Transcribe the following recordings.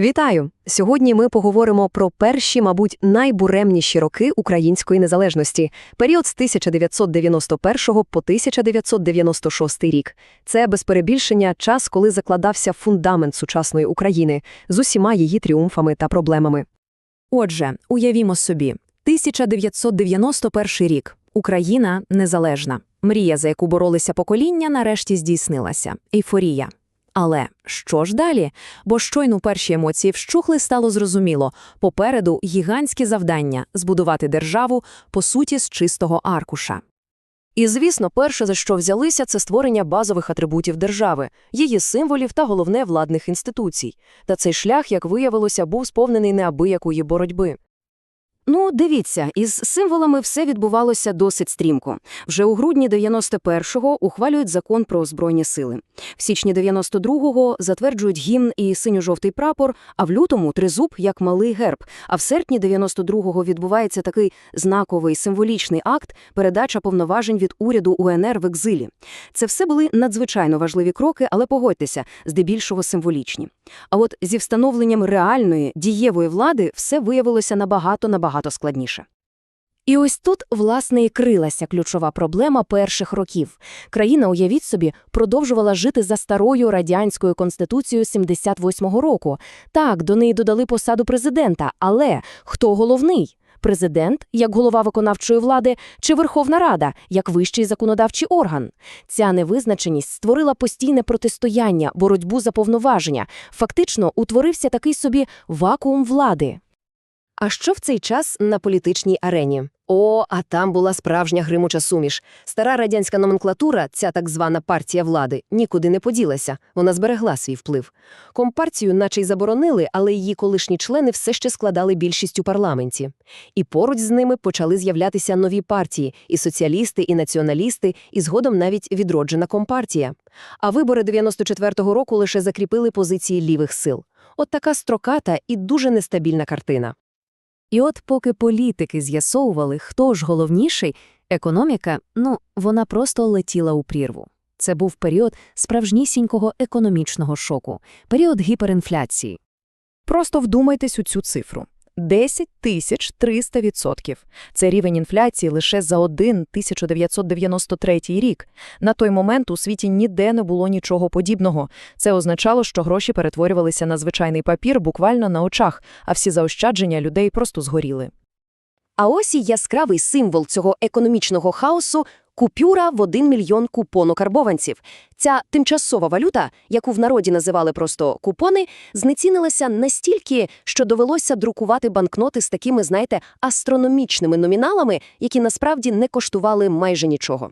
Вітаю! Сьогодні ми поговоримо про перші, мабуть, найбуремніші роки української незалежності, період з 1991 по 1996 рік. Це, без перебільшення, час, коли закладався фундамент сучасної України з усіма її тріумфами та проблемами. Отже, уявімо собі, 1991 рік. Україна незалежна. Мрія, за яку боролися покоління, нарешті здійснилася. Ейфорія. Але що ж далі? Бо щойно перші емоції вщухли, стало зрозуміло. Попереду гігантське завдання – збудувати державу, по суті, з чистого аркуша. І, звісно, перше, за що взялися, це створення базових атрибутів держави, її символів та, головне, владних інституцій. Та цей шлях, як виявилося, був сповнений неабиякої боротьби. Ну, дивіться, із символами все відбувалося досить стрімко. Вже у грудні 91-го ухвалюють закон про Збройні сили. В січні 92-го затверджують гімн і синьо-жовтий прапор, а в лютому – тризуб як малий герб. А в серпні 92-го відбувається такий знаковий символічний акт – передача повноважень від уряду УНР в екзилі. Це все були надзвичайно важливі кроки, але погодьтеся, здебільшого символічні. А от зі встановленням реальної, дієвої влади все виявилося набагато-набагато складніше. І ось тут, власне, і крилася ключова проблема перших років. Країна, уявіть собі, продовжувала жити за старою радянською конституцією 78-го року. Так, до неї додали посаду президента, але хто головний? Президент, як голова виконавчої влади, чи Верховна Рада, як вищий законодавчий орган. Ця невизначеність створила постійне протистояння, боротьбу за повноваження. Фактично утворився такий собі вакуум влади. А що в цей час на політичній арені? О, а там була справжня гримуча суміш. Стара радянська номенклатура, ця так звана партія влади, нікуди не поділася, вона зберегла свій вплив. Компартію наче й заборонили, але її колишні члени все ще складали більшість у парламенті. І поруч з ними почали з'являтися нові партії – і соціалісти, і націоналісти, і згодом навіть відроджена компартія. А вибори 94-го року лише закріпили позиції лівих сил. От така строката і дуже нестабільна картина. І от поки політики з'ясовували, хто ж головніший, економіка, ну, вона просто летіла у прірву. Це був період справжнісінького економічного шоку, період гіперінфляції. Просто вдумайтесь у цю цифру. 10 тисяч 300 відсотків. Це рівень інфляції лише за один 1993 рік. На той момент у світі ніде не було нічого подібного. Це означало, що гроші перетворювалися на звичайний папір буквально на очах, а всі заощадження людей просто згоріли. А ось і яскравий символ цього економічного хаосу – купюра в 1 мільйон купонокарбованців. Ця тимчасова валюта, яку в народі називали просто купони, знецінилася настільки, що довелося друкувати банкноти з такими, знаєте, астрономічними номіналами, які насправді не коштували майже нічого.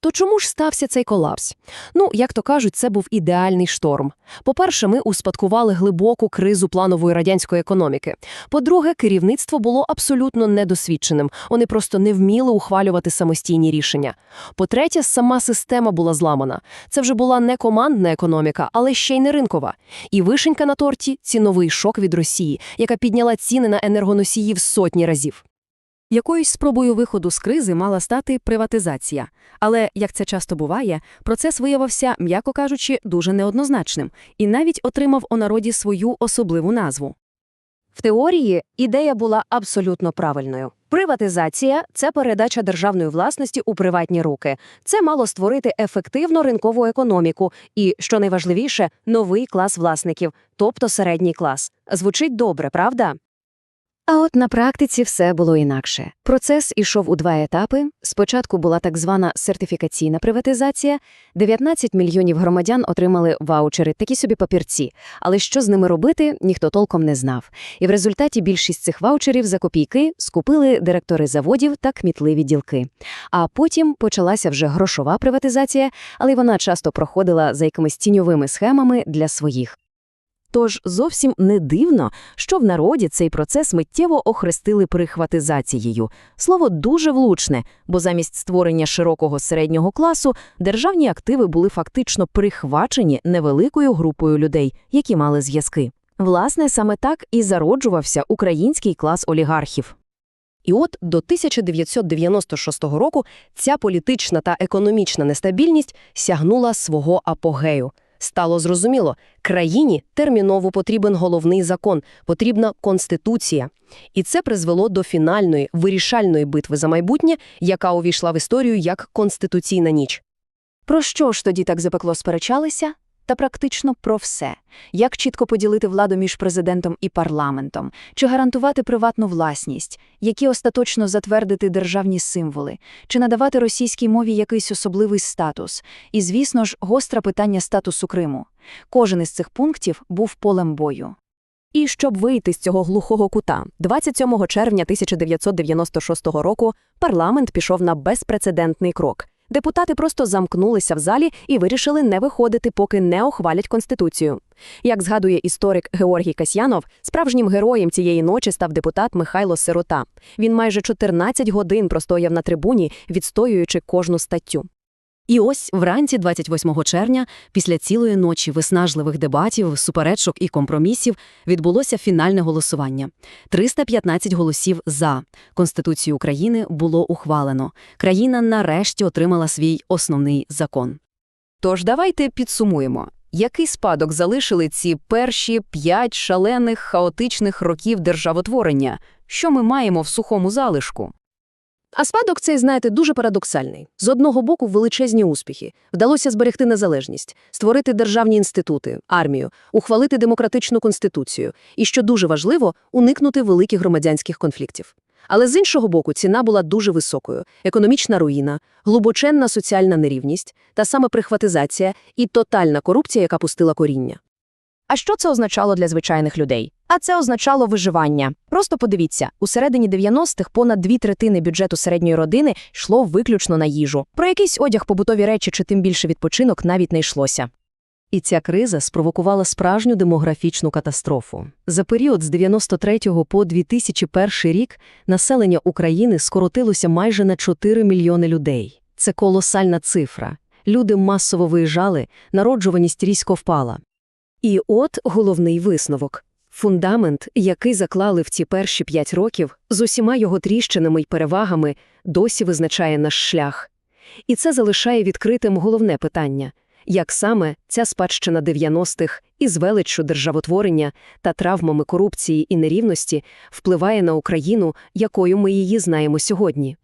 То чому ж стався цей колапс? Ну, як то кажуть, це був ідеальний шторм. По-перше, ми успадкували глибоку кризу планової радянської економіки. По-друге, керівництво було абсолютно недосвідченим. Вони просто не вміли ухвалювати самостійні рішення. По-третє, сама система була зламана. Це вже була не командна економіка, але ще й не ринкова. І вишенька на торті ціновий шок від Росії, яка підняла ціни на енергоносії в сотні разів. Якоюсь спробою виходу з кризи мала стати приватизація. Але, як це часто буває, процес виявився, м'яко кажучи, дуже неоднозначним і навіть отримав у народі свою особливу назву. В теорії ідея була абсолютно правильною. Приватизація це передача державної власності у приватні руки. Це мало створити ефективну ринкову економіку і, що найважливіше, новий клас власників, тобто середній клас. Звучить добре, правда? А от на практиці все було інакше. Процес ішов у два етапи. Спочатку була так звана сертифікаційна приватизація. 19 мільйонів громадян отримали ваучери, такі собі папірці. Але що з ними робити, ніхто толком не знав. І в результаті більшість цих ваучерів за копійки скупили директори заводів та кмітливі ділки. А потім почалася вже грошова приватизація, але вона часто проходила за якимись тіньовими схемами для своїх. Тож зовсім не дивно, що в народі цей процес миттєво охрестили прихватизацією. Слово дуже влучне, бо замість створення широкого середнього класу державні активи були фактично прихвачені невеликою групою людей, які мали зв'язки. Власне, саме так і зароджувався український клас олігархів. І от до 1996 року ця політична та економічна нестабільність сягнула свого апогею. Стало зрозуміло, країні терміново потрібен головний закон, потрібна конституція. І це призвело до фінальної, вирішальної битви за майбутнє, яка увійшла в історію як Конституційна ніч. Про що ж тоді так запекло сперечалися? Та практично про все. Як чітко поділити владу між президентом і парламентом, чи гарантувати приватну власність, які остаточно затвердити державні символи, чи надавати російській мові якийсь особливий статус. І, звісно ж, гостре питання статусу Криму. Кожен із цих пунктів був полем бою. І щоб вийти з цього глухого кута, 27 червня 1996 року парламент пішов на безпрецедентний крок. Депутати просто замкнулися в залі і вирішили не виходити, поки не ухвалять Конституцію. Як згадує історик Георгій Касьянов, справжнім героєм цієї ночі став депутат Михайло Сирота. Він майже 14 годин простояв на трибуні, відстоюючи кожну статтю. І ось вранці 28 червня, після цілої ночі виснажливих дебатів, суперечок і компромісів, відбулося фінальне голосування. 315 голосів «за». Конституцію України було ухвалено. Країна нарешті отримала свій основний закон. Тож давайте підсумуємо. Який спадок залишили ці перші п'ять шалених хаотичних років державотворення? Що ми маємо в сухому залишку? А спадок цей, знаєте, дуже парадоксальний. З одного боку, величезні успіхи. Вдалося зберегти незалежність, створити державні інститути, армію, ухвалити демократичну конституцію і, що дуже важливо, уникнути великих громадянських конфліктів. Але з іншого боку, ціна була дуже високою. Економічна руїна, глибоченна соціальна нерівність, та саме прихватизація і тотальна корупція, яка пустила коріння. А що це означало для звичайних людей? А це означало виживання. Просто подивіться, у середині 90-х понад дві третини бюджету середньої родини йшло виключно на їжу. Про якийсь одяг, побутові речі чи тим більше відпочинок навіть не йшлося. І ця криза спровокувала справжню демографічну катастрофу. За період з 93 по 2001 рік населення України скоротилося майже на 4 мільйони людей. Це колосальна цифра. Люди масово виїжджали, народжуваність різко впала. І от головний висновок. Фундамент, який заклали в ці перші п'ять років, з усіма його тріщинами й перевагами, досі визначає наш шлях. І це залишає відкритим головне питання – як саме ця спадщина 90-х із величчю державотворення та травмами корупції і нерівності впливає на Україну, якою ми її знаємо сьогодні.